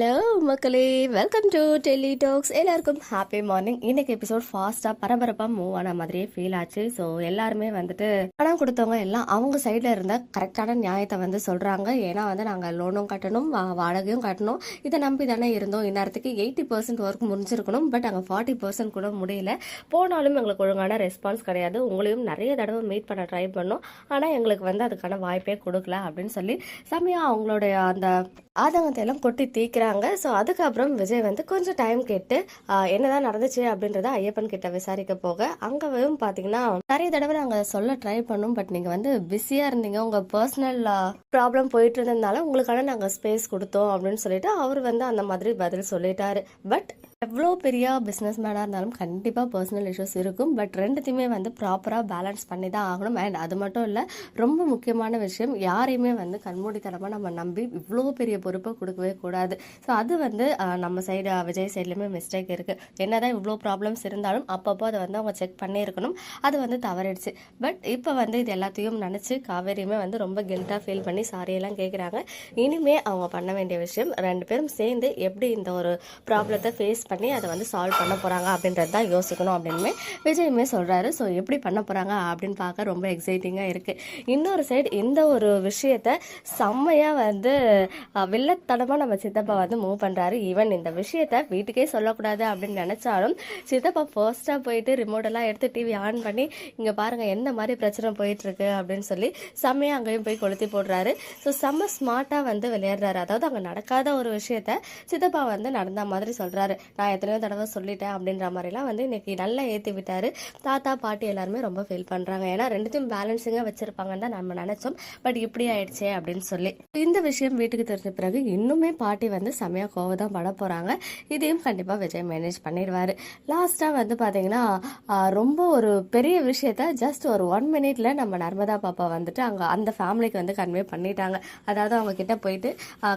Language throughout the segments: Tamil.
ஹலோ மக்களே. வெல்கம் டு டெல்லி டாக்ஸ் எல்லாருக்கும் ஹாப்பி மார்னிங் இன்னைக்கு எபிசோட் ஃபாஸ்ட்டாக பரபரப்பாக மூவ் ஆன மாதிரியே ஃபீல் ஆச்சு. ஸோ எல்லாருமே வந்துட்டு பணம் கொடுத்தவங்க எல்லாம் அவங்க சைடில் இருந்த கரெக்டான நியாயத்தை வந்து சொல்கிறாங்க ஏன்னா வந்து நாங்கள் லோனும் கட்டணும் வாடகையும் கட்டணும். இதை நம்பி தானே இருந்தோம். இந்நேரத்துக்கு எயிட்டி பர்சன்ட் ஒர்க் முடிஞ்சிருக்கணும். பட் அங்கே ஃபார்ட்டி பர்சன்ட் கூட முடியல. போனாலும் எங்களுக்கு ஒழுங்கான ரெஸ்பான்ஸ் கிடையாது. உங்களையும் நிறைய தடவை மீட் பண்ண ட்ரை பண்ணோம். ஆனால் எங்களுக்கு வந்து அதுக்கான வாய்ப்பே கொடுக்கல அப்படின்னு சொல்லி செம்மையாக அவங்களுடைய அந்த ஆதங்கத்தை எல்லாம் கொட்டி தீக்குறாங்க ஸோ அதுக்கப்புறம் விஜய் வந்து கொஞ்சம் டைம் கேட்டு என்னதான் நடந்துச்சு? அப்படின்றத ஐயப்பன் கிட்ட விசாரிக்க போக அங்கவும் பார்த்தீங்கன்னா நிறைய தடவை நாங்கள் சொல்ல ட்ரை பண்ணோம். பட் நீங்கள் வந்து பிஸியாக இருந்தீங்க. உங்கள் பர்சனல் ப்ராப்ளம் போயிட்டு இருந்ததுனால உங்களுக்கான நாங்கள் ஸ்பேஸ் கொடுத்தோம் அப்படின்னு சொல்லிட்டு அவர் வந்து அந்த மாதிரி பதில் சொல்லிட்டாரு. பட் எவ்வளோ பெரிய பிஸ்னஸ் மேனாக இருந்தாலும் கண்டிப்பாக பர்சனல் இஷ்யூஸ் இருக்கும். பட் ரெண்டுத்தையுமே வந்து ப்ராப்பராக பேலன்ஸ் பண்ணி தான் ஆகணும். அண்ட் அது மட்டும் இல்லை ரொம்ப முக்கியமான விஷயம் யாரையுமே வந்து கண்மூடித்தனமாக நம்ம நம்பி இவ்வளோ பெரிய பொறுப்பை கொடுக்கவே கூடாது. ஸோ அது வந்து நம்ம சைடு விஜய் சைட்லேயுமே மிஸ்டேக் இருக்குது என்னதான் இவ்வளோ ப்ராப்ளம்ஸ் இருந்தாலும் அப்பப்போ அதை வந்து அவங்க செக் பண்ணியிருக்கணும். அது வந்து தவறிடுச்சு. பட் இப்போ வந்து இது எல்லாத்தையும் நினச்சி காவேரியுமே வந்து ரொம்ப கில்ட்டாக ஃபீல் பண்ணி சாரியெல்லாம் கேட்குறாங்க இனிமே அவங்க பண்ண வேண்டிய விஷயம் ரெண்டு பேரும் சேர்ந்து எப்படி இந்த ஒரு ப்ராப்ளத்தை ஃபேஸ் பண்ணி பண்ணி அதை வந்து சால்வ் பண்ண போகிறாங்க அப்படின்றது தான் யோசிக்கணும் அப்படின்னு விஜயுமே சொல்கிறாரு ஸோ எப்படி பண்ண போகிறாங்க அப்படின்னு பார்க்க ரொம்ப எக்ஸைட்டிங்காக இருக்குது இன்னொரு சைடு இந்த ஒரு விஷயத்த செம்மையாக வந்து வில்லத்தனமாக நம்ம சித்தப்பா வந்து மூவ் பண்ணுறாரு ஈவன் இந்த விஷயத்த வீட்டுக்கே சொல்லக்கூடாது அப்படின்னு நினச்சாலும் சித்தப்பா ஃபர்ஸ்ட்டாக போயிட்டு ரிமோட்டெல்லாம் எடுத்து டிவி ஆன் பண்ணி இங்கே பாருங்கள் என்ன மாதிரி பிரச்சனை போயிட்டுருக்கு? அப்படின்னு சொல்லி செம்மையாக அங்கேயும் போய் கொளுத்தி போடுறாரு. ஸோ செம்ம ஸ்மார்ட்டாக வந்து விளையாடுறாரு. அதாவது அங்கே நடக்காத ஒரு விஷயத்த சித்தப்பா வந்து நடந்த மாதிரி சொல்கிறாரு நான் நான் எத்தனையோ தடவை சொல்லிட்டேன் அப்படின்ற மாதிரிலாம் வந்து இன்னைக்கு நல்லா ஏற்றி விட்டார். தாத்தா பாட்டி எல்லாருமே ரொம்ப ஃபீல் பண்ணுறாங்க ஏன்னா ரெண்டுத்தையும் பேலன்ஸிங்காக வச்சுருப்பாங்கன்னு தான் நம்ம நினச்சோம். பட் இப்படி ஆயிடுச்சே அப்படின்னு சொல்லி. இந்த விஷயம் வீட்டுக்கு தெரிஞ்ச பிறகு இன்னுமே பாட்டி வந்து செமையாக கோவம் தான் பட போகிறாங்க இதையும் கண்டிப்பாக விஜய் மேனேஜ் பண்ணிடுவார். லாஸ்ட்டாக வந்து பார்த்தீங்கன்னா ரொம்ப ஒரு பெரிய விஷயத்த ஜஸ்ட் ஒரு ஒன் மினிட்ல நம்ம நர்மதா பாப்பா வந்துட்டு அங்கே அந்த ஃபேமிலிக்கு வந்து கன்வே பண்ணிட்டாங்க. அதாவது அவங்க கிட்ட போயிட்டு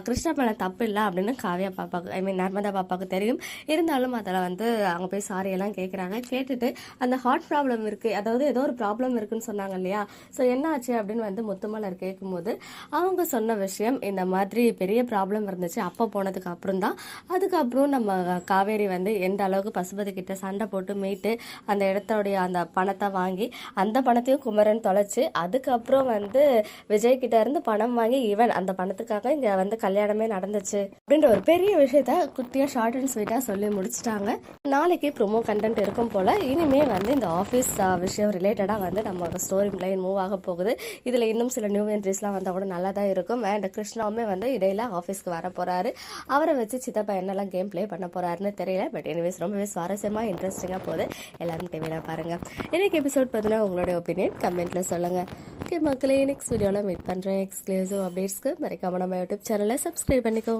கிருஷ்ணா மேலே தப்பு இல்லை அப்படின்னு காவியா பாப்பாக்கு ஐ மீன் நர்மதா பாப்பாவுக்கு தெரியும். இருந்தாலும் அதில் வந்து அங்கே போய் சாரி எல்லாம் கேட்குறாங்க கேட்டுட்டு அந்த ஹார்ட் ப்ராப்ளம் இருக்குது அதாவது ஏதோ ஒரு ப்ராப்ளம் இருக்குன்னு சொன்னாங்க இல்லையா? ஸோ என்ன ஆச்சு அப்படின்னு வந்து முத்துமலர் கேட்கும்போது அவங்க சொன்ன விஷயம் இந்த மாதிரி பெரிய ப்ராப்ளம் இருந்துச்சு. அப்போ போனதுக்கு அப்புறம் தான். அதுக்கப்புறம் நம்ம காவேரி வந்து எந்த அளவுக்கு பசுபதி கிட்ட சண்டை போட்டு மீட்டு அந்த இடத்தோடைய அந்த பணத்தை வாங்கி அந்த பணத்தையும் குமரன் தொலைச்சு அதுக்கப்புறம் வந்து விஜய் கிட்ட இருந்து பணம் வாங்கி ஈவன் அந்த பணத்துக்காக இங்கே வந்து கல்யாணமே நடந்துச்சு. அப்படின்ற ஒரு பெரிய விஷயத்த குட்டியாக ஷார்ட் அண்ட் ஸ்வீட்டாக சொல்லி முடிச்சிட்டாங்க. நாளைக்கு ப்ரொமோ கண்டென்ட் இருக்கும் போல. இனிமே வந்து இந்த ஆஃபீஸ் விஷயம் ரிலேட்டடாக வந்து நம்ம ஸ்டோரி லைன் மூவ் ஆக போகுது. இதில் இன்னும் சில நியூ என்ட்ரிஸ்லாம் வந்தால் கூட நல்லா தான் இருக்கும். அண்ட் கிருஷ்ணாவுமே வந்து இடையில ஆஃபீஸ்க்கு வர போறாரு. அவரை வச்சு சித்தப்பா என்னெல்லாம் கேம் ப்ளே பண்ண போறாருன்னு தெரியல. பட் எனிவேஸ் ரொம்பவே சுவாரஸ்யமாக இன்ட்ரெஸ்டிங்காக போகுது. எல்லாரும் டிவியில் பாருங்கள் இன்னைக்கு எபிசோட் பார்த்தீங்கன்னா உங்களுடைய ஒப்பீனியன் கமெண்ட்டில் சொல்லுங்க. ஓகே மக்களே நெக்ஸ்ட் வீடியோவில் மீட் பண்ணுறேன் எக்ஸ்க்ளூசிவ் அப்டேட்ஸ்க்கு மறக்காம நம்ம யூடியூப் சேனலை சப்ஸ்கிரைப் பண்ணிக்கோங்க.